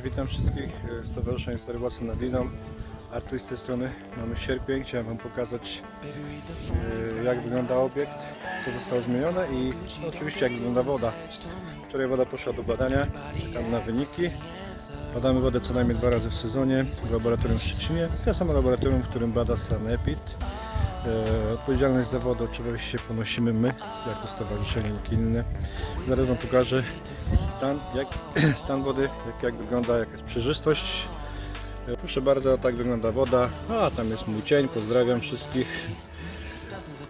Cześć, witam wszystkich. e, Stowarzyszenie Stary Własny nad Liną. Artur z tej strony. Mamy sierpień. Chciałem Wam pokazać e, jak wygląda obiekt, co zostało zmienione i oczywiście jak wygląda woda. Wczoraj woda poszła do badania. Czekam na wyniki. Badamy wodę co najmniej dwa razy w sezonie w laboratorium w Szczecinie. To samo laboratorium, w którym bada Sanepid. E, Odpowiedzialność za wodę oczywiście ponosimy my jako stowarzyszenie, inny. Zaraz Wam pokażę stan, jak, stan wody, jak, jak wygląda, jaka jest przejrzystość. E, Proszę bardzo, tak wygląda woda. A tam jest mój cień, pozdrawiam wszystkich.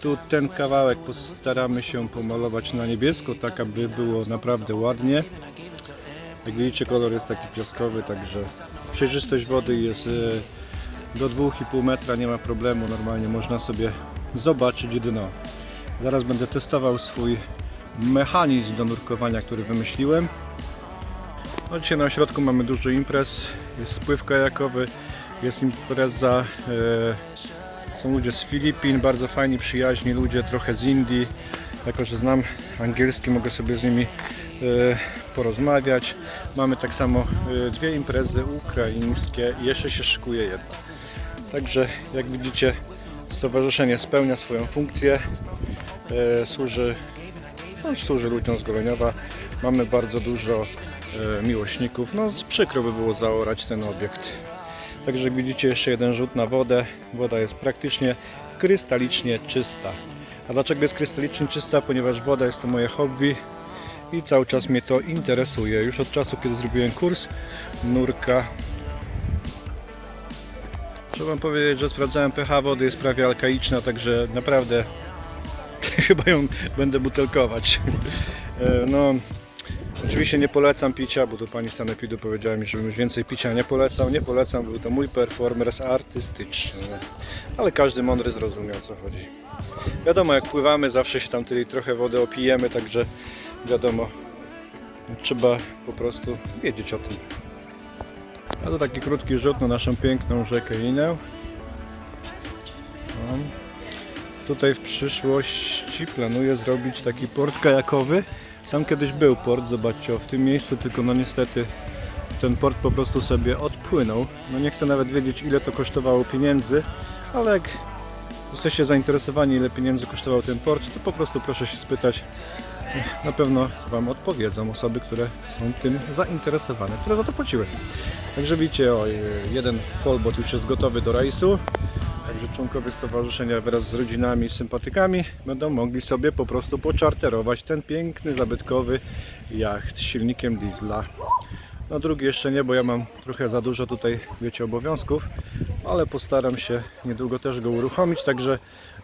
Tu ten kawałek postaramy się pomalować na niebiesko, tak aby było naprawdę ładnie. Jak widzicie kolor jest taki piaskowy, także przejrzystość wody jest e, do 2,5 metra, nie ma problemu, normalnie można sobie zobaczyć dno. Zaraz będę testował swój mechanizm do nurkowania, który wymyśliłem. No dzisiaj na ośrodku mamy dużo imprez, jest spływ kajakowy, jest impreza, e, są ludzie z Filipin, bardzo fajni, przyjaźni ludzie, trochę z Indii. Jako, że znam angielski, mogę sobie z nimi e, porozmawiać. Mamy tak samo e, dwie imprezy ukraińskie i jeszcze się szykuje jedna. Także jak widzicie stowarzyszenie spełnia swoją funkcję, e, służy, no, służy ludziom z Goleniowa. Mamy bardzo dużo miłośników. No przykro by było zaorać ten obiekt. Także jak widzicie jeszcze jeden rzut na wodę. Woda jest praktycznie krystalicznie czysta. A dlaczego jest krystalicznie czysta? Ponieważ woda jest to moje hobby i cały czas mnie to interesuje. Już od czasu, kiedy zrobiłem kurs nurka Trzeba powiedzieć, że sprawdzałem pH wody, jest prawie alkaiczna, także naprawdę chyba ją będę butelkować. E, No, oczywiście nie polecam picia, bo to pani z Sanepidu powiedziała mi, żebym już więcej picia nie polecał. Nie polecam, był to mój performance artystyczny. Ale każdy mądry zrozumiał o co chodzi. Wiadomo, jak pływamy, zawsze się tam tyle trochę wody opijemy, także wiadomo, trzeba po prostu wiedzieć o tym. A to taki krótki rzut na naszą piękną rzekę Inę. No. Tutaj w przyszłości planuję zrobić taki port kajakowy. Tam kiedyś był port, zobaczcie, w tym miejscu, tylko no niestety ten port po prostu sobie odpłynął. No nie chcę nawet wiedzieć ile to kosztowało pieniędzy, ale jak jesteście zainteresowani ile pieniędzy kosztował ten port, to po prostu proszę się spytać. Na pewno Wam odpowiedzą osoby, które są tym zainteresowane, które za to płaciły. Także widzicie, o, jeden folbot już jest gotowy do rejsu. Także członkowie stowarzyszenia wraz z rodzinami i sympatykami będą mogli sobie po prostu poczarterować ten piękny, zabytkowy jacht z silnikiem diesla. No drugi jeszcze nie, bo ja mam trochę za dużo tutaj, wiecie, obowiązków, ale postaram się niedługo też go uruchomić, także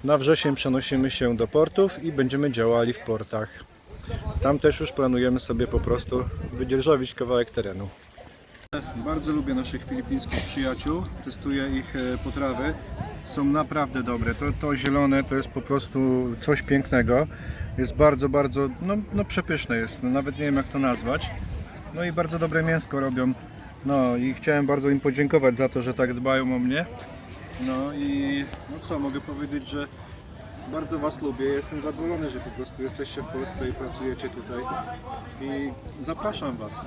na wrzesień przenosimy się do portów i będziemy działali w portach. Tam też już planujemy sobie po prostu wydzierżawić kawałek terenu. Bardzo lubię naszych filipińskich przyjaciół, testuję ich e, potrawy. Są naprawdę dobre. To, to zielone to jest po prostu coś pięknego. Jest bardzo, bardzo, no, no przepyszne jest, no, nawet nie wiem jak to nazwać. No i bardzo dobre mięsko robią. No i chciałem bardzo im podziękować za to, że tak dbają o mnie. No i no co, mogę powiedzieć, że bardzo Was lubię. Jestem zadowolony, że po prostu jesteście w Polsce i pracujecie tutaj. I zapraszam Was.